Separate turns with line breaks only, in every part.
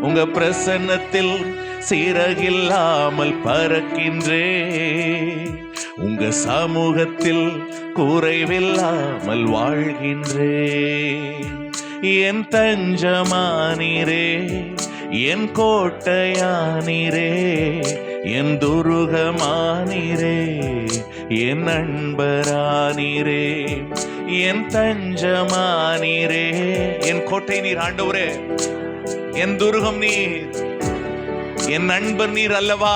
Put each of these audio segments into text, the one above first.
உங்க பிரசன்னத்தில் சீரகில்லாமல் பறக்கின்றே. உங்க சமூகத்தில் குறைவில்லாமல் வாழ்கின்றே. என் தஞ்சமானீரே என் கோட்டையானீரே என் துருகமானீரே என் நண்பரானீரே என் தஞ்சமானீரே. என் கோட்டை நீர் ஆண்டவரே. என் துருகம் நீர் என் நண்பர் நீர் அல்லவா?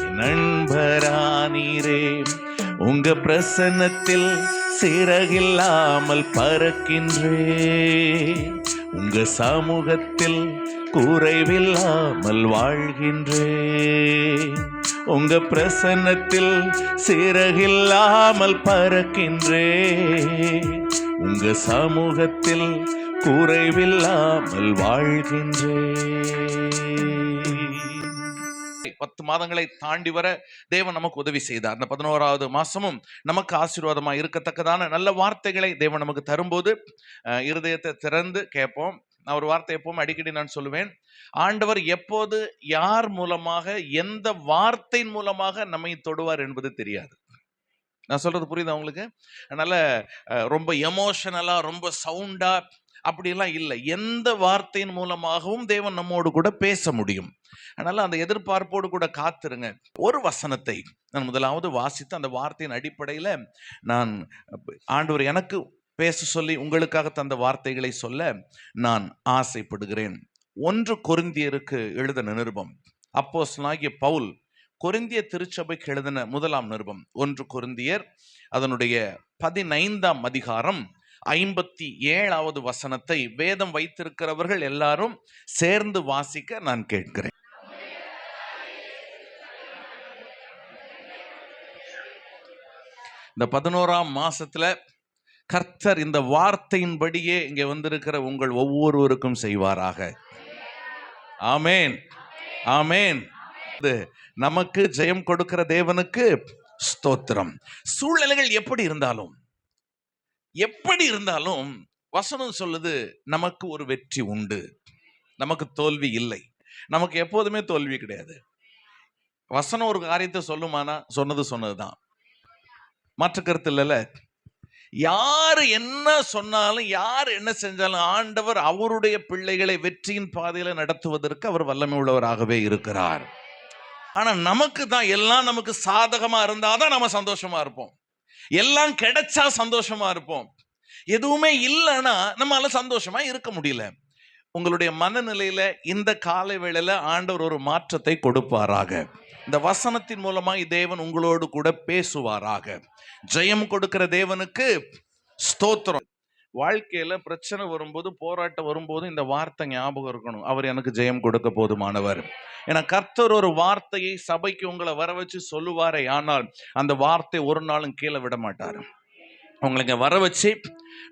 என் நண்பரானீரே உங்க பிரசன்னத்தில் சிறகில்லாமல் பறக்கின்றே உங்க சமூகத்தில் குறைவில்லாமல் வாழ்கின்றே உங்க பிரசன்னத்தில் சிறகில்லாமல் பறக்கின்றே உங்க சமூகத்தில் குறைவில்லாமல் வாழ்கின்றே. பத்து மாதங்களை தாண்டி வர தேவன் நமக்கு உதவி செய்தார். அந்த பதினோராவது மாசமும் நமக்கு ஆசீர்வாதமாக இருக்கத்தக்கதான நல்ல வார்த்தைகளை தேவன் நமக்கு தரும்போது இருதயத்தை திறந்து கேட்போம். நான் ஒரு வார்த்தை எப்பவும் அடிக்கடி நான் சொல்லுவேன். ஆண்டவர் எப்போது யார் மூலமாக எந்த வார்த்தையின் மூலமாக நம்மை தொடுவார் என்பது தெரியாது. நான் சொல்றது புரியுதா உங்களுக்கு? அதனால ரொம்ப எமோஷனலா ரொம்ப சவுண்டா அப்படிலாம் இல்லை. எந்த வார்த்தையின் மூலமாகவும் தேவன் நம்மோடு கூட பேச முடியும். அதனால் அந்த எதிர்பார்ப்போடு கூட காத்திருங்க. ஒரு வசனத்தை நான் முதலாவது வாசித்து அந்த வார்த்தையின் அடிப்படையில் நான் ஆண்டவர் எனக்கு பேச சொல்லி உங்களுக்காக தந்த வார்த்தைகளை சொல்ல நான் ஆசைப்படுகிறேன். ஒன்று கொருந்தியருக்கு எழுதின நிருபம். அப்போஸ்தலனாகிய பவுல் கொருந்திய திருச்சபைக்கு எழுதின முதலாம் நிருபம். ஒன்று கொருந்தியர் அதனுடைய பதினைந்தாம் அதிகாரம் ஐம்பத்தி ஏழாவது வசனத்தை வேதம் வைத்திருக்கிறவர்கள் எல்லாரும் சேர்ந்து வாசிக்க நான் கேட்கிறேன். இந்த பதினோராம் மாசத்துல கர்த்தர் இந்த வார்த்தையின்படியே இங்கே வந்திருக்கிற உங்கள் ஒவ்வொருவருக்கும் செய்வாராக. ஆமேன். ஆமேன். இது நமக்கு ஜெயம் கொடுக்கிற தேவனுக்கு ஸ்தோத்திரம். சூழ்நிலைகள் எப்படி இருந்தாலும் எப்படி இருந்தாலும் வசனம் சொல்லுது நமக்கு ஒரு வெற்றி உண்டு. நமக்கு தோல்வி இல்லை. நமக்கு எப்போதுமே தோல்வி கிடையாது. வசனம் ஒரு காரியத்தை சொல்லுமானா சொன்னது சொன்னதுதான். மாற்று கருத்து இல்லைல்ல? யார் என்ன சொன்னாலும் யார் என்ன செஞ்சாலும் ஆண்டவர் அவருடைய பிள்ளைகளை வெற்றியின் பாதையில் நடத்துவதற்கு அவர் வல்லமை உள்ளவராகவே இருக்கிறார். ஆனால் நமக்கு தான் எல்லாம் நமக்கு சாதகமாக இருந்தால் தான் நம்ம சந்தோஷமாக இருப்போம். எல்லாம் கிடைச்சா சந்தோஷமா இருப்போம். எதுவுமே இல்லைன்னா நம்மளால சந்தோஷமா இருக்க முடியல. உங்களுடைய மனநிலையில இந்த காலை வேளையில ஆண்டவர் ஒரு மாற்றத்தை கொடுப்பாராக. இந்த வசனத்தின் மூலமாய் தேவன் உங்களோடு கூட பேசுவாராக. ஜெயம் கொடுக்கிற தேவனுக்கு ஸ்தோத்திரம். வாழ்க்கையில பிரச்சனை வரும்போது போராட்டம் வரும்போது இந்த வார்த்தை ஞாபகம் இருக்கணும். அவர் எனக்கு ஜெயம் கொடுக்க போதுமானவர். ஏன்னா கர்த்தர் ஒரு வார்த்தையை சபைக்கு உங்களை வர வச்சு சொல்லுவாரே ஆனால் அந்த வார்த்தை ஒரு நாளும் கீழே விட மாட்டார். உங்களுக்கு வர வச்சு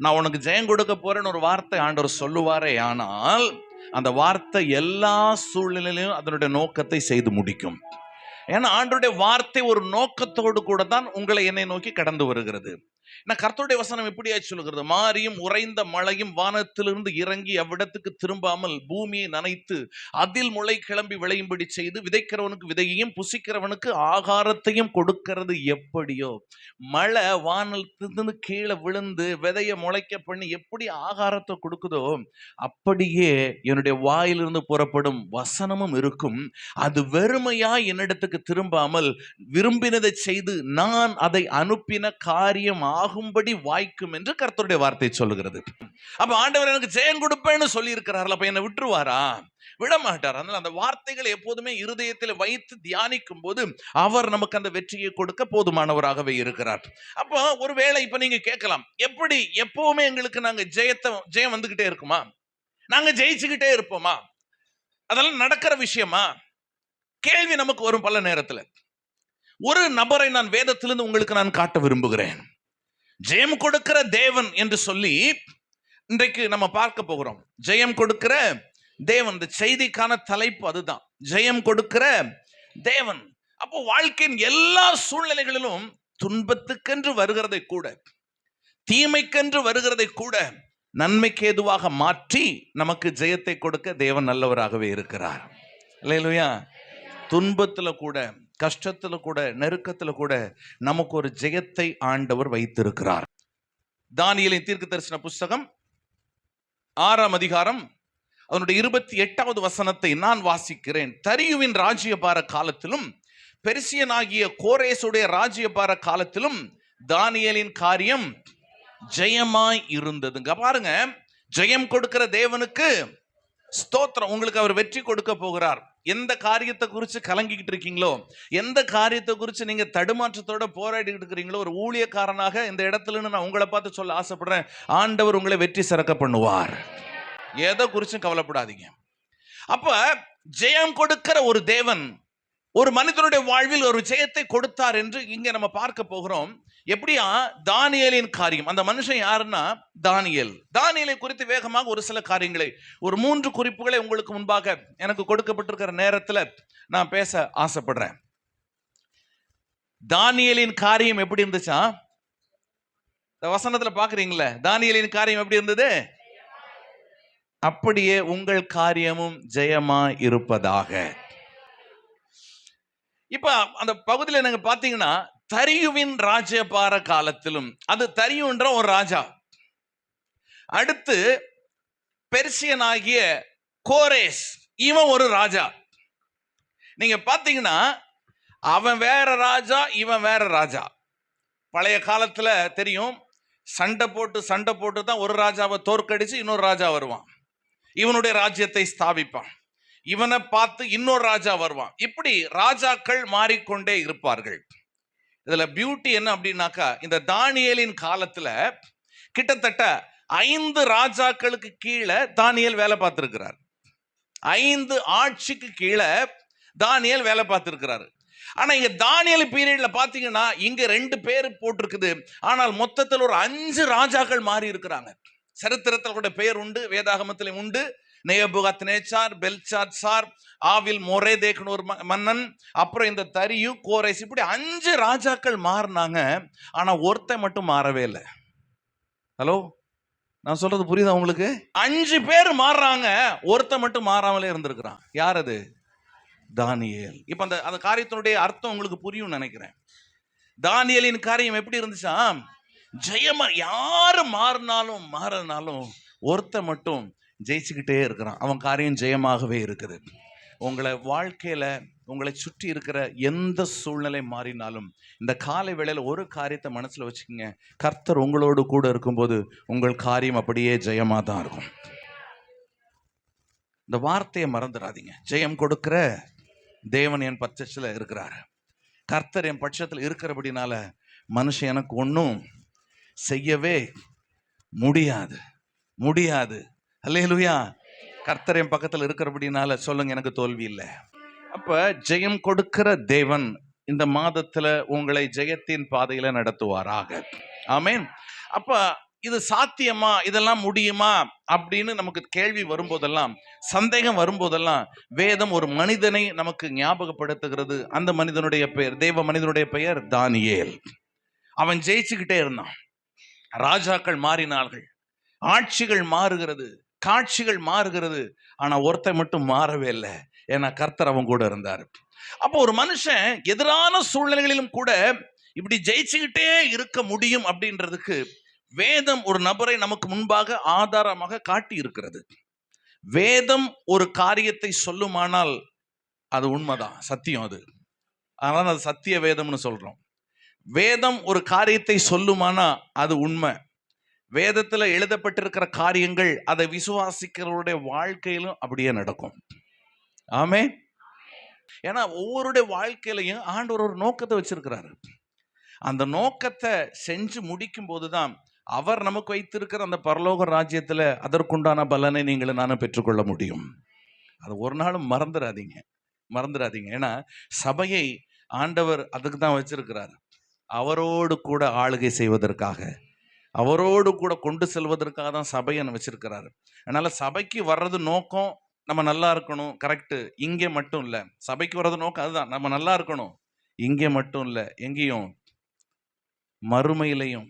நான் உனக்கு ஜெயம் கொடுக்க போறேன்னு ஒரு வார்த்தை ஆண்டவர் சொல்லுவாரே ஆனால் அந்த வார்த்தை எல்லா சூழ்நிலையிலும் அதனுடைய நோக்கத்தை செய்து முடிக்கும். ஏன்னா ஆண்டருடைய வார்த்தை ஒரு நோக்கத்தோடு கூட தான் உங்களை என்னை நோக்கி கடந்து வருகிறது. நான் கர்த்தருடைய வசனம் எப்படியா சொல்லுகிறது? மாறியும் உறைந்த மழையும் வானத்திலிருந்து இறங்கி அவ்விடத்துக்கு திரும்பாமல் பூமியை நனைத்து அதில் முளை கிளம்பி விளையும்படி செய்து விதைக்கிறவனுக்கு விதையையும் புசிக்கிறவனுக்கு ஆகாரத்தையும் கொடுக்கிறது எப்படியோ? மழை வானத்திலிருந்து கீழே விழுந்து விதைய முளைக்க பண்ணி எப்படி ஆகாரத்தை கொடுக்குதோ அப்படியே என்னுடைய வாயிலிருந்து புறப்படும் வசனமும் இருக்கும். அது வெறுமையா என்னிடத்துக்கு திரும்பாமல் விரும்பினதை செய்து நான் அதை அனுப்பின காரியம் ஆகும்படி வாய்க்கும் என்று கர்த்தருடைய வார்த்தை சொல்லுகிறது. அப்ப ஆண்டவர் எனக்கு ஜெயம் கொடுப்பேன்னு சொல்லி இருக்கிறார்கள் அப்ப என்னை விட்டுருவாரா? விடமாட்டார். அதனால அந்த வார்த்தைகளை எப்போதுமே இருதயத்தில் வைத்து தியானிக்கும் போது அவர் நமக்கு அந்த வெற்றியை கொடுக்க போதுமானவராகவே இருக்கிறார். அப்போ ஒருவேளை இப்ப நீங்க கேட்கலாம் எப்படி எப்பவுமே எங்களுக்கு நாங்க ஜெயத்தை ஜெயம் வந்துகிட்டே இருக்குமா? நாங்க ஜெயிச்சுக்கிட்டே இருப்போமா? அதெல்லாம் நடக்கிற விஷயமா? கேள்வி நமக்கு வரும் பல நேரத்துல. ஒரு நபரை நான் வேதத்திலிருந்து உங்களுக்கு நான் காட்ட விரும்புகிறேன். ஜெயம் கொடுக்கிற தேவன் என்று சொல்லி இன்றைக்கு நம்ம பார்க்க போகிறோம். ஜெயம் கொடுக்கிற தேவன் இந்த செய்திக்கான தலைப்பு அதுதான். ஜெயம் கொடுக்கிற தேவன். அப்போ வாழ்க்கையின் எல்லா சூழ்நிலைகளிலும் துன்பத்துக்கென்று வருகிறதை கூட தீமைக்கென்று வருகிறதை கூட நன்மைக்கு ஏதுவாக மாற்றி நமக்கு ஜெயத்தை கொடுக்க தேவன் நல்லவராகவே இருக்கிறார். இல்லையா துன்பத்தில் கூட கஷ்டத்தில் கூட நெருக்கத்தில் கூட நமக்கு ஒரு ஜெயத்தை ஆண்டவர் வைத்திருக்கிறார். தானியலின் தீர்க்க தரிசன புஸ்தகம் ஆறாம் அதிகாரம் அதனுடைய இருபத்தி எட்டாவது வசனத்தை நான் வாசிக்கிறேன். தரியுவின் ராஜ்யபார காலத்திலும் பெருசியனாகிய கோரேசுடைய ராஜ்யபார காலத்திலும் தானியலின் காரியம் ஜெயமாய் இருந்ததுங்க. பாருங்க ஜெயம் கொடுக்கிற தேவனுக்கு ஸ்தோத்திரம். உங்களுக்கு அவர் வெற்றி கொடுக்க போகிறார். எந்த காரியத்தை குறித்து கலங்கிக்கிட்டு இருக்கீங்களோ எந்த காரியத்தை குறித்து நீங்கள் தடுமாற்றத்தோட போராடிக்கிட்டு இருக்கிறீங்களோ ஒரு ஊழியக்காரனாக இந்த இடத்துல நான் உங்களை பார்த்து சொல்ல ஆசைப்படுறேன். ஆண்டவர் உங்களை வெற்றி சிறக்க பண்ணுவார். எதை குறிச்சும் கவலைப்படாதீங்க. அப்போ ஜெயம் கொடுக்கிற ஒரு தேவன் ஒரு மனிதனுடைய வாழ்வில் ஒரு ஜெயத்தை கொடுத்தார் என்று இங்க நம்ம பார்க்க போகிறோம். எப்படியா? தானியலின் காரியம். அந்த மனுஷன் யாருன்னா? தானியல். தானியலை குறித்து வேகமாக ஒரு சில காரியங்களை ஒரு மூன்று குறிப்புகளை உங்களுக்கு முன்பாக எனக்கு கொடுக்கப்பட்டிருக்கிற நேரத்தில் நான் பேச ஆசைப்படுறேன். தானியலின் காரியம் எப்படி இருந்துச்சா? இந்த வசனத்துல பாக்குறீங்களே தானியலின் காரியம் எப்படி இருந்தது? அப்படியே உங்கள் காரியமும் ஜெயமா இருப்பதாக. இப்போ அந்த பகுதியில் எனக்கு பார்த்தீங்கன்னா தரியுவின் ராஜபார காலத்திலும் அது தரியுன்ற ஒரு ராஜா. அடுத்து பெர்சியனாகிய கோரேஸ் இவன் ஒரு ராஜா. நீங்க பார்த்தீங்கன்னா அவன் வேற ராஜா இவன் வேற ராஜா. பழைய காலத்தில் தெரியும் சண்டை போட்டு சண்டை போட்டு தான் ஒரு ராஜாவை தோற்கடிச்சு இன்னொரு ராஜா வருவான். இவனுடைய ராஜ்யத்தை ஸ்தாபிப்பான். இவனை பார்த்து இன்னொரு ராஜா வருவான். இப்படி ராஜாக்கள் மாறிக்கொண்டே இருப்பார்கள். இதுல பியூட்டி என்ன அப்படின்னாக்கா இந்த தானியலின் காலத்துல கிட்டத்தட்ட ஐந்து ராஜாக்களுக்கு கீழே தானியல் வேலை பார்த்திருக்கிறார். ஐந்து ஆட்சிக்கு கீழே தானியல் வேலை பார்த்திருக்கிறாரு. ஆனா இங்க தானியல் பீரியட்ல பாத்தீங்கன்னா இங்க ரெண்டு பேர் போட்டிருக்குது. ஆனால் மொத்தத்தில் ஒரு அஞ்சு ராஜாக்கள் மாறி இருக்கிறாங்க சரித்திரத்தில் கூட பெயர் உண்டு வேதாகமத்திலும் உண்டு. நேபுகத் நேச்சார் பெல்சாத் சார் ஆவில் மொரேதேக்னு ஒரு மன்னன் அப்புறம் இந்த தரியு கோரைஸ் இப்படி அஞ்சு ராஜாக்கள் மாறினாங்க. ஆனால் ஒருத்தன் மட்டும் மாறவே இல்லை. ஹலோ? நான் சொல்றது புரியுதா உங்களுக்கு? அஞ்சு பேர் மாறுறாங்க. ஒருத்தன் மட்டும் மாறாமலே இருந்திருக்கிறான். யார் அது? தானியல். இப்போ அந்த அந்த காரியத்தினுடைய அர்த்தம் உங்களுக்கு புரியும் நினைக்கிறேன். தானியலின் காரியம் எப்படி இருந்துச்சா? ஜெயமா யாரு மாறினாலும் மாறினாலும் ஒருத்தன் மட்டும் ஜெயிச்சுக்கிட்டே இருக்கிறான். அவன் காரியம் ஜெயமாகவே இருக்குது. உங்களை வாழ்க்கையில் உங்களை சுற்றி இருக்கிற எந்த சூழ்நிலை மாறினாலும் இந்த காலை வேளையில் ஒரு காரியத்தை மனசில் வச்சுக்கோங்க. கர்த்தர் உங்களோடு கூட இருக்கும்போது உங்கள் காரியம் அப்படியே ஜெயமாக தான் இருக்கும். இந்த வார்த்தையை மறந்துடாதீங்க. ஜெயம் கொடுக்கிற தேவன் என் பட்சத்தில் இருக்கிறார். கர்த்தர் என் பட்சத்தில் இருக்கிறபடினால மனுஷன் எனக்கு ஒன்றும் செய்யவே முடியாது. முடியாது. அல்லேலூயா கர்த்தர் என் பக்கத்தில் இருக்கிறபடினால சொல்லுங்க எனக்கு தோல்வி இல்லை. அப்போ ஜெயம் கொடுக்கிற தேவன் இந்த மாதத்துல உங்களை ஜெயத்தின் பாதையில் நடத்துவாராக. ஆமேன். அப்போ இது சாத்தியமா? இதெல்லாம் முடியுமா? அப்படின்னு நமக்கு கேள்வி வரும்போதெல்லாம் சந்தேகம் வரும்போதெல்லாம் வேதம் ஒரு மனிதனை நமக்கு ஞாபகப்படுத்துகிறது. அந்த மனிதனுடைய பெயர் தேவ மனிதனுடைய பெயர் தானியேல். அவன் ஜெயிச்சுக்கிட்டே இருந்தான். ராஜாக்கள் மாறினார்கள். ஆட்சிகள் மாறுகிறது. காட்சிகள் மாறுகிறது. ஆனால் ஒருத்தன் மட்டும் மாறவே இல்லை. ஏன்னா கர்த்தர் அவன் கூட இருந்தார். அப்போ ஒரு மனுஷன் எதிரான சூழ்நிலைகளிலும் கூட இப்படி ஜெயிச்சுக்கிட்டே இருக்க முடியும் அப்படின்றதுக்கு வேதம் ஒரு நபரை நமக்கு முன்பாக ஆதாரமாக காட்டி இருக்கிறது வேதம் ஒரு காரியத்தை சொல்லுமானால் அது உண்மைதான். சத்தியம் அது. அதனால அது சத்திய வேதம்னு சொல்றோம். வேதம் ஒரு காரியத்தை சொல்லுமானா அது உண்மை. வேதத்துல எழுதப்பட்டிருக்கிற காரியங்கள் அதை விசுவாசிக்கிறவருடைய வாழ்க்கையிலும் அப்படியே நடக்கும். ஆமே ஏன்னா ஒவ்வொருடைய வாழ்க்கையிலையும் ஆண்டவர் ஒரு நோக்கத்தை வச்சிருக்கிறாரு. அந்த நோக்கத்தை செஞ்சு முடிக்கும் போதுதான் அவர் நமக்கு வைத்திருக்கிற அந்த பரலோக ராஜ்யத்துல அதற்குண்டான பலனை நீங்களும் நானும் பெற்றுக்கொள்ள முடியும். அது ஒரு நாளும் மறந்துடாதீங்க. மறந்துடாதீங்க. ஏன்னா சபையை ஆண்டவர் அதுக்கு தான் வச்சிருக்கிறார். அவரோடு கூட ஆளுகை செய்வதற்காக. அவரோடு கூட கொண்டு செல்வதற்காக தான் சபையை வச்சிருக்கிறாரு. அதனால சபைக்கு வர்றது நோக்கம் நம்ம நல்லா இருக்கணும் கரெக்டு இங்கே மட்டும் இல்லை. சபைக்கு வர்றது நோக்கம் அதுதான். நம்ம நல்லா இருக்கணும். இங்கே மட்டும் இல்லை. எங்கேயும்? மறுமையிலையும்.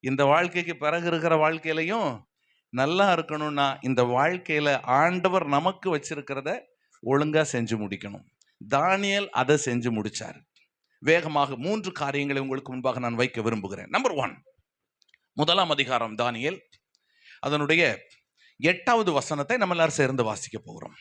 இந்த வாழ்க்கைக்கு பிறகு இருக்கிற வாழ்க்கையிலையும் நல்லா இருக்கணும்னா இந்த வாழ்க்கையில ஆண்டவர் நமக்கு வச்சிருக்கிறத ஒழுங்கா செஞ்சு முடிக்கணும். தானியல் அதை செஞ்சு முடிச்சார். வேகமாக மூன்று காரியங்களை உங்களுக்கு முன்பாக நான் வைக்க விரும்புகிறேன். நம்பர் ஒன் முதலாம் அதிகாரம் தானியல் அதனுடைய எட்டாவது வசனத்தை நம்ம எல்லாரும் சேர்ந்து வாசிக்க போகிறோம்.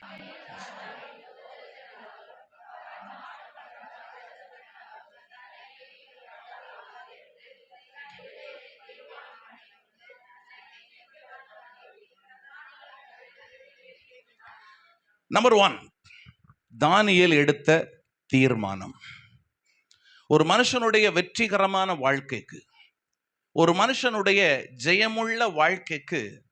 நம்பர் ஒன் தானியல் எடுத்த தீர்மானம். ஒரு மனுஷனுடைய வெற்றிகரமான வாழ்க்கைக்கு ஒரு மனுஷனுடைய ஜெயமுள்ள வாழ்க்கைக்கு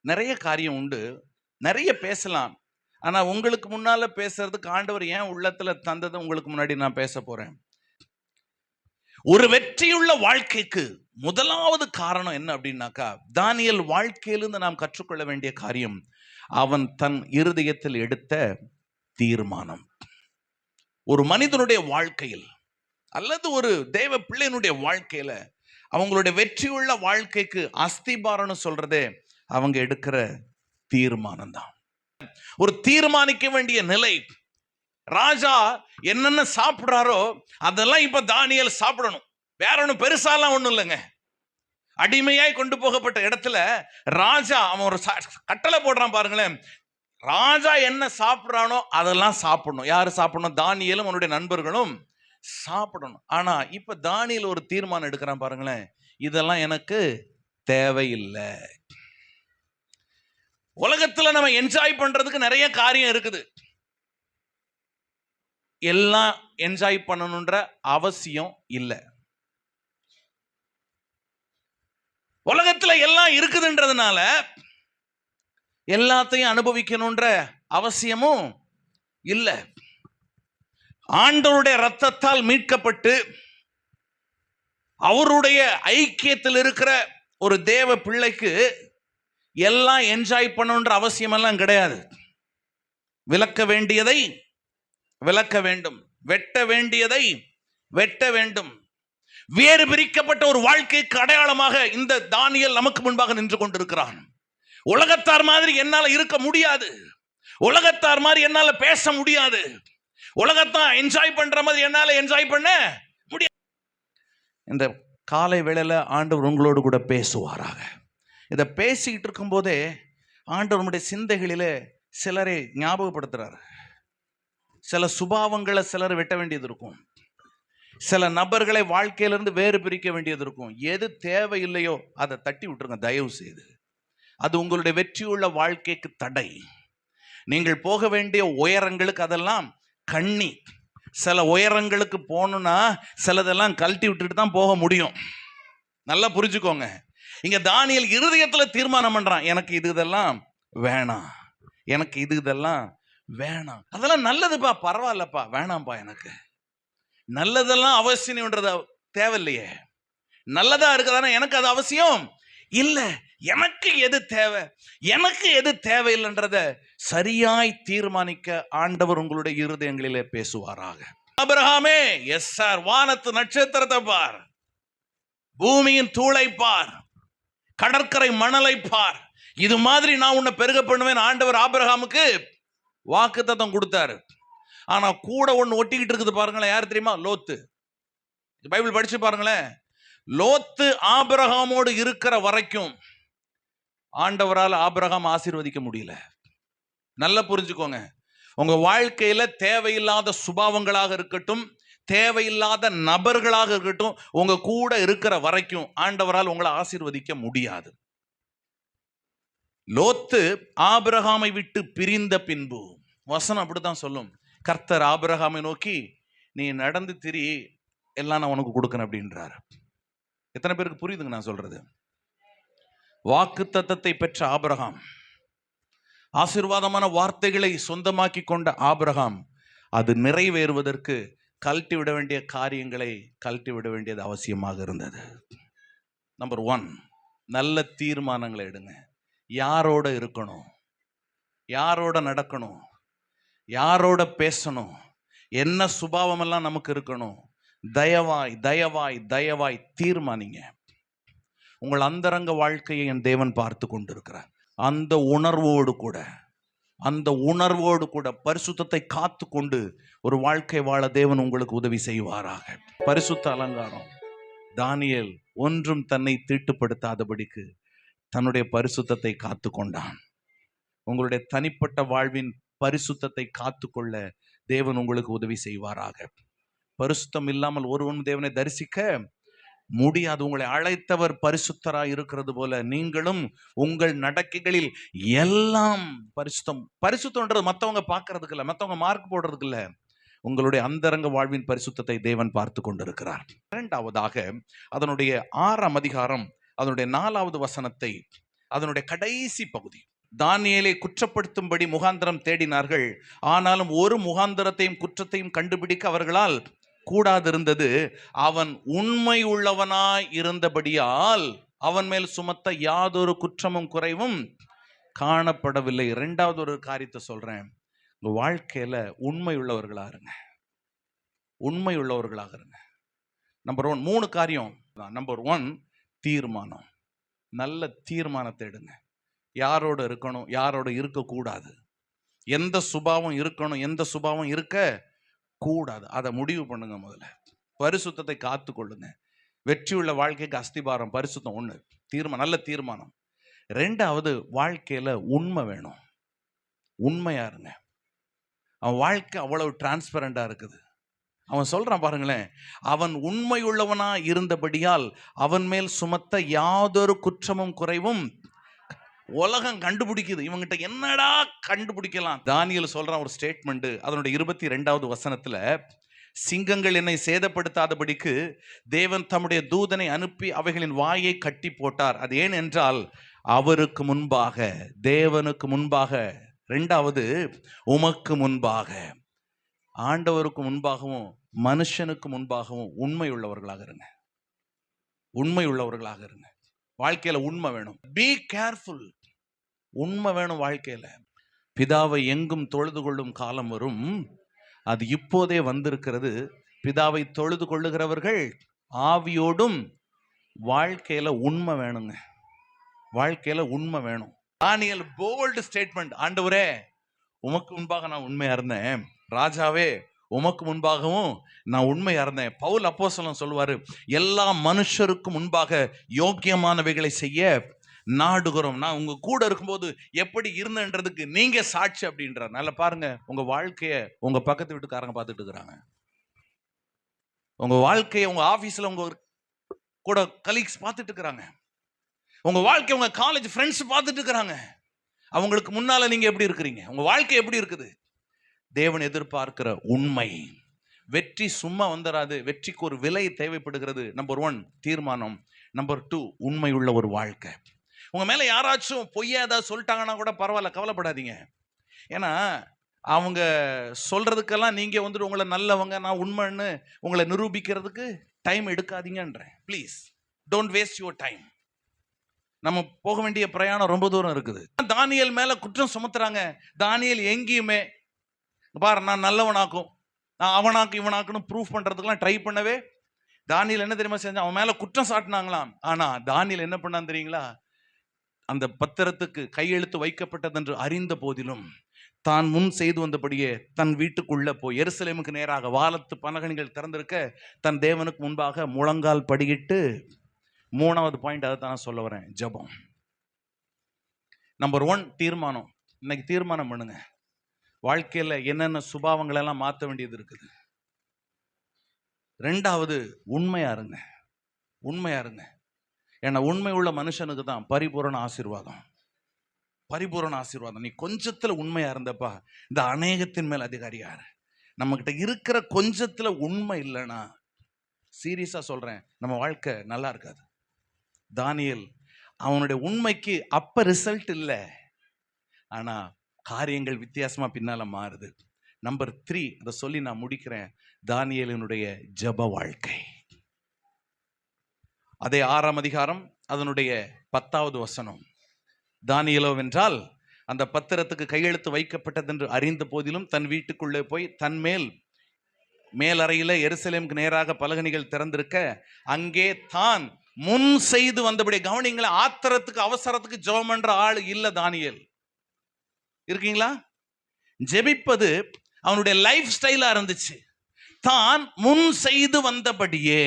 நிறைய காரியம் உண்டு. நிறைய பேசலாம். ஆனா உங்களுக்கு முன்னால பேசுறதுக்கு ஆண்டவர் ஏன் உள்ளத்துல தந்ததை உங்களுக்கு முன்னாடி நான் பேச போறேன். ஒரு வெற்றியுள்ள வாழ்க்கைக்கு முதலாவது காரணம் என்ன அப்படின்னாக்கா தானியல் வாழ்க்கையிலிருந்து நாம் கற்றுக்கொள்ள வேண்டிய காரியம் அவன் தன் இருதயத்தில் எடுத்த தீர்மானம். ஒரு மனிதனுடைய வாழ்க்கையில் அல்லது ஒரு தேவ பிள்ளையினுடைய வாழ்க்கையில அவங்களுடைய வெற்றியுள்ள வாழ்க்கைக்கு அஸ்திபாரம்னு சொல்றதே அவங்க எடுக்கிற தீர்மானம் தான் ஒரு தீர்மானிக்க வேண்டிய நிலை ராஜா என்னென்ன சாப்பிட்றாரோ அதெல்லாம் இப்ப தானியல் சாப்பிடணும். வேற ஒன்றும் பெருசாலாம் ஒன்றும் இல்லைங்க. அடிமையாய் கொண்டு போகப்பட்ட இடத்துல ராஜா அவன் ஒரு கட்டளை போடுறான் பாருங்களேன். ராஜா என்ன சாப்பிட்றானோ அதெல்லாம் சாப்பிடணும். யார் சாப்பிடணும்? தானியலும் அவனுடைய நண்பர்களும். சாப்பிடணும். ஆனால் இப்போ தானியில் ஒரு தீர்மானம் எடுக்கிறான் பாருங்களேன். இதெல்லாம் எனக்கு தேவையில்லை. உலகத்தில் நம்ம என்ஜாய் பண்ணுறதுக்கு நிறைய காரியம் இருக்குது. எல்லாம் என்ஜாய் பண்ணணுன்ற அவசியம் இல்லை. உலகத்தில் எல்லாம் இருக்குதுன்றதுனால எல்லாத்தையும் அனுபவிக்கணுன்ற அவசியமும் இல்லை. ஆண்டவருடைய ரத்தத்தால் மீட்கப்பட்டு அவருடைய ஐக்கியத்தில் இருக்கிற ஒரு தேவ பிள்ளைக்கு எல்லாம் என்ஜாய் பண்ணணுன்ற அவசியமெல்லாம் கிடையாது. விளக்க வேண்டியதை விளக்க வேண்டும். வெட்ட வேண்டியதை வெட்ட வேண்டும். வேறு பிரிக்கப்பட்ட ஒரு வாழ்க்கைக்கு அடையாளமாக இந்த தானியல் நமக்கு முன்பாக நின்று கொண்டிருக்கிறான். உலகத்தார் மாதிரி என்னால் இருக்க முடியாது. உலகத்தார் மாதிரி என்னால் பேச முடியாது. உலகத்தான் என்ஜாய் பண்ற மாதிரி என்னால என்ஜாய் பண்ண முடியாது இந்த காலை வேளையில் ஆண்டவர் உங்களோடு கூட பேசுவாராக. இதை பேசிக்கிட்டு இருக்கும்போதே ஆண்டவர் நம்முடைய சிந்தைகளிலே சிலரை ஞாபகப்படுத்துகிறார் சில சுபாவங்களை சிலர் வெட்ட வேண்டியது இருக்கும். சில நபர்களை வாழ்க்கையிலிருந்து வேறு பிரிக்க வேண்டியது இருக்கும். எது தேவையில்லையோ அதை தட்டி விட்டுருங்க தயவு செய்து. அது உங்களுடைய வெற்றியுள்ள வாழ்க்கைக்கு தடை. நீங்கள் போக வேண்டிய உயரங்களுக்கு அதெல்லாம் கண்ணி. சில உயரங்களுக்கு போகணுன்னா சிலதெல்லாம் கழட்டி விட்டுட்டு தான் போக முடியும். நல்லா புரிஞ்சுக்கோங்க. இங்க தானியல் இருதயத்தில் தீர்மானம் பண்றான். எனக்கு இது இதெல்லாம் வேணாம். எனக்கு இது இதெல்லாம் வேணாம். அதெல்லாம் நல்லதுப்பா. பரவாயில்லப்பா. வேணாம்ப்பா எனக்கு. நல்லதெல்லாம் அவசியம்ன்றது தேவையில்லையே. நல்லதா இருக்குதானே எனக்கு அது அவசியம். இல்லை எனக்கு எது தேவை? எனக்கு எது தேவையில்லைன்றத சரியாய் தீர்மானிக்க ஆண்டவர் உங்களுடைய இருதயங்களிலே பேசுவாராக. அபிரஹாமே எஸ் சார் வானத்து நட்சத்திரத்தை பார். பூமியின் தூளை பார். கடற்கரை மணலை பார். இது மாதிரி நான் உன்னை பெருக பண்ணுவேன். ஆண்டவர் ஆபிரஹாமுக்கு வாக்கு தத்தம் கொடுத்தாரு. ஆனா கூட ஒன்று ஒட்டிக்கிட்டு இருக்குது பாருங்களேன். யார் தெரியுமா? லோத்து. பைபிள் படிச்சு பாருங்களேன். லோத்து ஆபிரகாமோடு இருக்கிற வரைக்கும் ஆண்டவரால் ஆபிரகாம் ஆசீர்வதிக்க முடியல. நல்லா புரிஞ்சுக்கோங்க. உங்க வாழ்க்கையில தேவையில்லாத சுபாவங்களாக இருக்கட்டும் தேவையில்லாத நபர்களாக இருக்கட்டும் உங்க கூட இருக்கிற வரைக்கும் ஆண்டவரால் உங்களை ஆசீர்வதிக்க முடியாது. லோத்து ஆபிரகாமை விட்டு பிரிந்த பின்பு வசனம் அப்படித்தான் சொல்லும். கர்த்தர் ஆபிரகாமை நோக்கி நீ நடந்து திரி எல்லாம் நான் உனக்கு கொடுக்கணும் அப்படின்றாரு. எத்தனை பேருக்கு புரியுதுங்க நான் சொல்றது? வாக்கு தத்தத்தை பெற்ற ஆபிரகாம். ஆசீர்வாதமான வார்த்தைகளை சொந்தமாக்கி கொண்ட ஆபிரகாம். அது நிறைவேறுவதற்கு கழட்டி விட வேண்டிய காரியங்களை கழட்டி விட வேண்டியது அவசியமாக இருந்தது. நம்பர் ஒன் நல்ல தீர்மானங்களை எடுங்க. யாரோட இருக்கணும்? யாரோட நடக்கணும்? யாரோட பேசணும்? என்ன சுபாவமெல்லாம் நமக்கு இருக்கணும்? தயவாய் தயவாய் தயவாய் தீர்மானிங்க. உங்கள் அந்தரங்க வாழ்க்கையை என் தேவன் பார்த்து கொண்டிருக்கிறார். அந்த உணர்வோடு கூட அந்த உணர்வோடு கூட பரிசுத்தத்தை காத்து கொண்டு ஒரு வாழ்க்கை வாழ தேவன் உங்களுக்கு உதவி செய்வாராக. பரிசுத்த அலங்காரம். தானியல் ஒன்றும் தன்னை தீட்டுப்படுத்தாதபடிக்கு தன்னுடைய பரிசுத்தத்தை காத்து கொண்டான். உங்களுடைய தனிப்பட்ட வாழ்வின் பரிசுத்தத்தை காத்துக்கொள்ள தேவன் உங்களுக்கு உதவி செய்வாராக. பரிசுத்தம் இல்லாமல் ஒருவன் தேவனை தரிசிக்க முடியாது. உங்களை அழைத்தவர் பரிசுத்தராய் இருக்கிறது போல நீங்களும் உங்கள் நடக்கைகளில் எல்லாம் பரிசுத்தம். பரிசுத்தம்ன்றது மற்றவங்க பார்க்கறதுக்கு இல்லை மற்றவங்க மார்க் போடுறதுக்கு இல்லை. உங்களுடைய அந்தரங்க வாழ்வின் பரிசுத்தத்தை தேவன் பார்த்து கொண்டிருக்கிறார். இரண்டாவதாக அதனுடைய ஆறாம் அதிகாரம் அதனுடைய நாலாவது வசனத்தை அதனுடைய கடைசி பகுதி. தானியலை குற்றப்படுத்தும்படி முகாந்திரம் தேடினார்கள். ஆனாலும் ஒரு முகாந்திரத்தையும் குற்றத்தையும் கண்டுபிடிக்க அவர்களால் கூடாதிருந்தது அவன் உண்மை உள்ளவனாய் இருந்தபடியால் அவன் மேல் சுமத்த யாதொரு குற்றமும் குறைவும் காணப்படவில்லை. இரண்டாவது ஒரு காரியத்தை சொல்றேன். உங்க வாழ்க்கையில உண்மை உள்ளவர்களாக இருங்க உண்மை உள்ளவர்களாக இருங்க நம்பர் ஒன் மூணு காரியம். நம்பர் ஒன் தீர்மானம். நல்ல தீர்மானத்தை எடுங்க. யாரோட இருக்கணும்? யாரோட இருக்கக்கூடாது? எந்த சுபாவம் இருக்கணும்? எந்த சுபாவம் இருக்க கூடாது. அதை முடிவு பண்ணுங்க முதல்ல. பரிசுத்தத்தை காத்து கொள்ளுங்க வெற்றியுள்ள வாழ்க்கைக்கு அஸ்திபாரம் பரிசுத்தம் ஒன்று தீர்மானம் நல்ல தீர்மானம். ரெண்டாவது வாழ்க்கையில் உண்மை வேணும். உண்மையாக இருங்க. அவன் வாழ்க்கை அவ்வளவு டிரான்ஸ்பரண்டா இருக்குது. அவன் சொல்கிறான் பாருங்களேன் அவன் உண்மையுள்ளவனாக இருந்தபடியால் அவன் மேல் சுமத்த யாதொரு குற்றமும் குறைவும் உலகம் கண்டுபிடிக்குது. இவங்கிட்ட என்னடா கண்டுபிடிக்கலாம்? தானியல் சொல்றான் ஒரு ஸ்டேட்மெண்ட் அதனுடைய இருபத்தி ரெண்டாவது வசனத்துல சிங்கங்கள் என்னை சேதப்படுத்தாதபடிக்கு தேவன் தம்முடைய தூதனை அனுப்பி அவைகளின் வாயை கட்டி போட்டார். அது ஏன் என்றால் அவருக்கு முன்பாக தேவனுக்கு முன்பாக ரெண்டாவது உமக்கு முன்பாக. ஆண்டவருக்கு முன்பாகவும் மனுஷனுக்கு முன்பாகவும் உண்மை உள்ளவர்களாக இருங்க. உண்மை உள்ளவர்களாக இருங்க. வாழ்க்கையில உண்மை வேணும். பி கேர்ஃபுல் உண்மை வேணும் வாழ்க்கையில். பிதாவை எங்கும் தொழுது கொள்ளும் காலம் வரும். அது இப்போதே வந்திருக்கிறது. பிதாவை தொழுது கொள்ளுகிறவர்கள் ஆவியோடும் வாழ்க்கையில் உண்மை வேணுங்க. வாழ்க்கையில் உண்மை வேணும். தானியல் போல்டு ஸ்டேட்மெண்ட் ஆண்டவரே உமக்கு முன்பாக நான் உண்மையாக இருந்தேன். ராஜாவே உமக்கு முன்பாகவும் நான் உண்மையாக இருந்தேன். பவுல் அப்போ சொல்லுவார் எல்லா மனுஷருக்கும் முன்பாக யோக்கியமானவைகளை செய்ய நாடுகிறோம்னா உங்க கூட இருக்கும்போது எப்படி இருந்தேன்றதுக்கு நீங்க சாட்சி அப்படின்றார். நல்லா பாருங்க. உங்க வாழ்க்கைய உங்க பக்கத்து வீட்டுக்காரங்க பார்த்துட்டு இருக்கிறாங்க. உங்க வாழ்க்கைய உங்க ஆபீஸ்ல உங்க கூட கலீக்ஸ் பார்த்துட்டு இருக்கிறாங்க. உங்க வாழ்க்கை உங்க காலேஜ் ஃப்ரெண்ட்ஸ் பார்த்துட்டு இருக்கிறாங்க. அவங்களுக்கு முன்னால நீங்க எப்படி இருக்கிறீங்க? உங்க வாழ்க்கை எப்படி இருக்குது? தேவன் எதிர்பார்க்கிற உண்மை. வெற்றி சும்மா வந்துடாது வெற்றிக்கு ஒரு விலை தேவைப்படுகிறது. நம்பர் ஒன் தீர்மானம். நம்பர் டூ உண்மை உள்ள ஒரு வாழ்க்கை. உங்க மேல யாராச்சும் பொய்யா ஏதாவது சொல்லிட்டாங்கன்னா கூட பரவாயில்ல கவலைப்படாதீங்க. ஏன்னா அவங்க சொல்றதுக்கெல்லாம் நீங்க வந்துட்டு உங்களை நல்லவங்க நான் உண்மைன்னு உங்களை நிரூபிக்கிறதுக்கு time எடுக்காதீங்கன்றேன். Please don't waste your time நம்ம போக வேண்டிய பிரயாணம் ரொம்ப தூரம் இருக்குது. தானியல் மேல குற்றம் சுமத்துறாங்க? தானியல் எங்கேயுமே பாரு நான் நல்லவனாக்கும் நான் அவனாக்கு இவனாக்குன்னு ப்ரூஃப் பண்றதுக்கெல்லாம் ட்ரை பண்ணவே தானியல் என்ன தெரியுமா செஞ்சான்? அவன் மேல குற்றம் சாட்டினாங்களாம். ஆனா தானியல் என்ன பண்ணான் தெரியுங்களா? அந்த பத்திரத்துக்கு கையெழுத்து வைக்கப்பட்டதென்று அறிந்த போதிலும் தான் முன் செய்து வந்தபடியே தன் வீட்டுக்குள்ளே போய் எருசலேமுக்கு நேராக வாலத்து பனகணிகள் திறந்திருக்க தன் தேவனுக்கு முன்பாக முழங்கால் படியிட்டு மூணாவது பாயிண்ட் அதை தான் நான் சொல்ல வரேன் ஜெபம். நம்பர் ஒன் தீர்மானம். இன்னைக்கு தீர்மானம் பண்ணுங்க. வாழ்க்கையில் என்னென்ன சுபாவங்களெல்லாம் மாற்ற வேண்டியது இருக்குது? ரெண்டாவது உண்மையாருங்க இருங்க. இருங்க. ஏன்னா உண்மை உள்ள மனுஷனுக்கு தான் பரிபூரண ஆசீர்வாதம். பரிபூரண ஆசீர்வாதம். நீ கொஞ்சத்தில் உண்மையாக இருந்தப்பா இந்த அநேகத்தின் மேல் அதிகாரியார். நம்மகிட்ட இருக்கிற கொஞ்சத்தில் உண்மை இல்லைன்னா சீரியஸா சொல்றேன் நம்ம வாழ்க்கை நல்லா இருக்காது. தானியல் அவனுடைய உண்மைக்கு அப்போ ரிசல்ட் இல்லை. ஆனால் காரியங்கள் வித்தியாசமா பின்னால் மாறுது. நம்பர் த்ரீ அதை சொல்லி நான் முடிக்கிறேன். தானியலினுடைய ஜப வாழ்க்கை. அதே ஆறாம் அதிகாரம் அதனுடைய பத்தாவது வசனம். தானியலோ வென்றால் அந்த பத்திரத்துக்கு கையெழுத்து வைக்கப்பட்டதென்று அறிந்த போதிலும் தன் வீட்டுக்குள்ளே போய் தன் மேல் மேலறையில எருசலேமுக்கு நேராக பலகணிகள் திறந்திருக்க அங்கே தான் முன் செய்து வந்தபடி கவனிங்களா ஆத்திரத்துக்கு அவசரத்துக்கு ஜெபம் பண்ற ஆள் இல்லை தானியல். இருக்கீங்களா? ஜெபிப்பது அவனுடைய லைஃப் ஸ்டைலாக இருந்துச்சு. தான் முன் செய்து வந்தபடியே.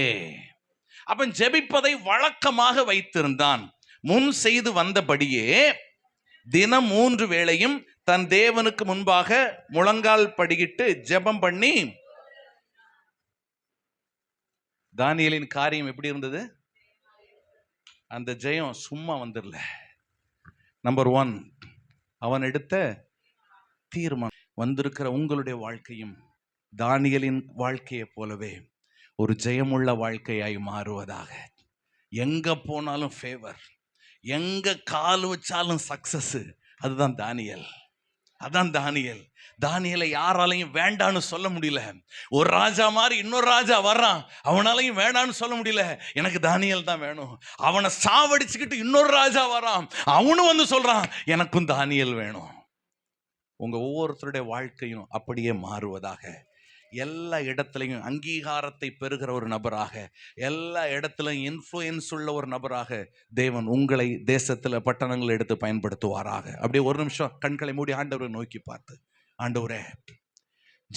அவன் ஜெபிப்பதை வழக்கமாக வைத்திருந்தான். முன் செய்து வந்தபடியே தினம் மூன்று வேளையும் தன் தேவனுக்கு முன்பாக முழங்கால் படியிட்டு ஜெபம் பண்ணி தானியலின் காரியம் எப்படி இருந்தது? அந்த ஜெயம் சும்மா வந்துடல. நம்பர் ஒன் அவன் எடுத்த தீர்மானம் வந்திருக்கிற உங்களுடைய வாழ்க்கையும் தானியலின் வாழ்க்கையை போலவே. ஒரு ஜெயமுள்ள வாழ்க்கையாய் மாறுவதாக. எங்க போனாலும் ஃபேவர் எங்க கால் வச்சாலும் சக்சஸ் அதுதான் தானியல். அதான் தானியல். தானியலை யாராலையும் வேண்டான்னு சொல்ல முடியல. ஒரு ராஜா மாதிரி இன்னொரு ராஜா வர்றான். அவனாலையும் வேண்டான்னு சொல்ல முடியல. எனக்கு தானியல் தான் வேணும். அவனை சாவடிச்சுக்கிட்டு இன்னொரு ராஜா வரான் அவனும் வந்து சொல்றான் எனக்கும் தானியல் வேணும். உங்க ஒவ்வொருத்தருடைய வாழ்க்கையும் அப்படியே மாறுவதாக. எல்லா இடத்துலையும் அங்கீகாரத்தை பெறுகிற ஒரு நபராக எல்லா இடத்துலையும் இன்ஃப்ளூயன்ஸ் உள்ள ஒரு நபராக தேவன் உங்களை தேசத்தில் பட்டணங்கள் எடுத்து பயன்படுத்துவாராக. அப்படியே ஒரு நிமிஷம் கண்களை மூடி ஆண்டவரை நோக்கி பார்த்து ஆண்டவரே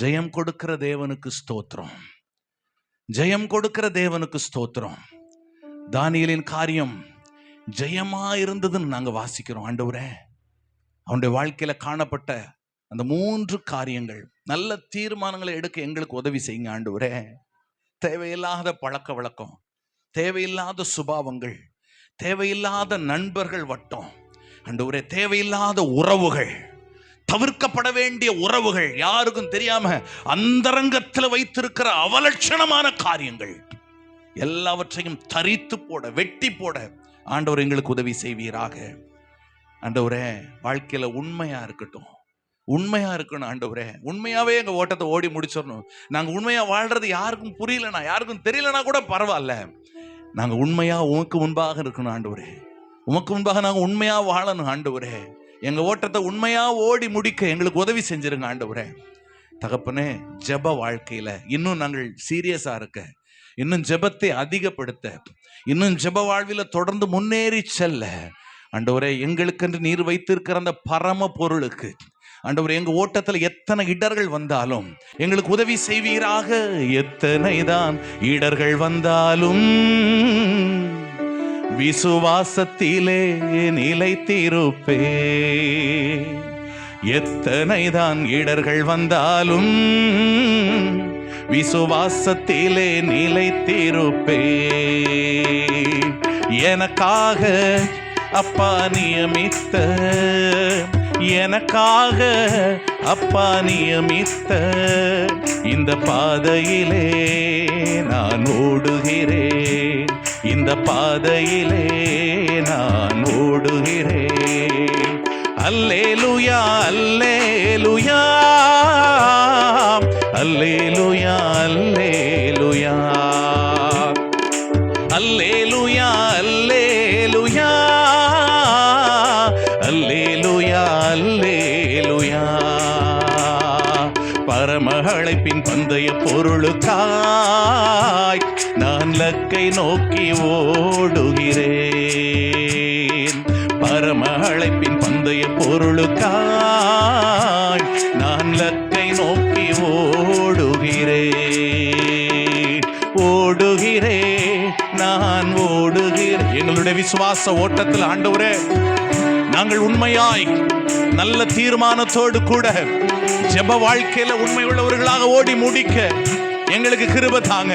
ஜெயம் கொடுக்கிற தேவனுக்கு ஸ்தோத்திரம். ஜெயம் கொடுக்கிற தேவனுக்கு ஸ்தோத்திரம். தானியலின் காரியம் ஜெயமா இருந்ததுன்னு நாங்கள் வாசிக்கிறோம். ஆண்டவரே அவனுடைய வாழ்க்கையில காணப்பட்ட அந்த மூன்று காரியங்கள் நல்ல தீர்மானங்களை எடுக்க எங்களுக்கு உதவி செய்யுங்க ஆண்டவரே. தேவையில்லாத பழக்க வழக்கம் தேவையில்லாத சுபாவங்கள் தேவையில்லாத நண்பர்கள் வட்டம் ஆண்டவரே தேவையில்லாத உறவுகள் தவிர்க்கப்பட வேண்டிய உறவுகள் யாருக்கும் தெரியாம அந்தரங்கத்தில் வைத்திருக்கிற அவலட்சணமான காரியங்கள் எல்லாவற்றையும் தரித்து போட வெட்டி போட ஆண்டவர் எங்களுக்கு உதவி செய்வீராக. ஆண்டவரே வாழ்க்கையில் உண்மையாக இருக்கட்டும். உண்மையாக இருக்கணும் ஆண்டவரே. உண்மையாகவே எங்கள் ஓட்டத்தை ஓடி முடிச்சிடணும். நாங்கள் உண்மையாக வாழ்கிறது யாருக்கும் புரியலனா யாருக்கும் தெரியலனா கூட பரவாயில்ல. நாங்கள் உண்மையாக உமக்கு முன்பாக இருக்கணும் ஆண்டவரே. உமக்கு முன்பாக நாங்கள் உண்மையாக வாழணும் ஆண்டவரே. எங்கள் ஓட்டத்தை உண்மையாக ஓடி முடிக்க எங்களுக்கு உதவி செஞ்சிருங்க ஆண்டவரே. தகப்பனே ஜெப வாழ்க்கையில் இன்னும் நாங்கள் சீரியஸாக இருக்க. இன்னும் ஜெபத்தை அதிகப்படுத்த. இன்னும் ஜெப வாழ்வில் தொடர்ந்து முன்னேறி செல்ல. ஆண்டவரே எங்களுக்கென்று நீர் வைத்திருக்கிற அந்த பரம பொருளுக்கு ஆண்டவர் எங்க ஓட்டத்தில் எத்தனை இடர்கள் வந்தாலும் எங்களுக்கு உதவி செய்வீராக. எத்தனை தான் இடர்கள் வந்தாலும் விசுவாசத்திலே நிலைத்திருப்பே. எத்தனை தான் இடர்கள் வந்தாலும் விசுவாசத்திலே நிலைத்திருப்பே. எனக்காக அப்பா நியமித்த எனக்காக அப்பா நியமித்த இந்த பாதையிலே நான் ஓடுகிறேன். இந்த பாதையிலே நான் ஓடுகிறேன். அல்லேலுயா அல்லேலுயா. அல்லேலுயா அல்லேலுயா. அல்லேலுயா. பொருளுக்காய் நான் லக்கை நோக்கி ஓடுகிறேன். பரம அழைப்பின் பந்தய பொருளுக்காய் நான் லக்கை நோக்கி ஓடுகிறேன். ஓடுகிறேன் நான் ஓடுகிறேன். எங்களுடைய விசுவாச ஓட்டத்தில் ஆண்டவரே நாங்கள் உண்மையாய் நல்ல தீர்மானத்தோடு கூட ஜெப வாழ்க்கையில உண்மை உள்ளவர்களாக ஓடி முடிக்க எங்களுக்கு கிருப தாங்க.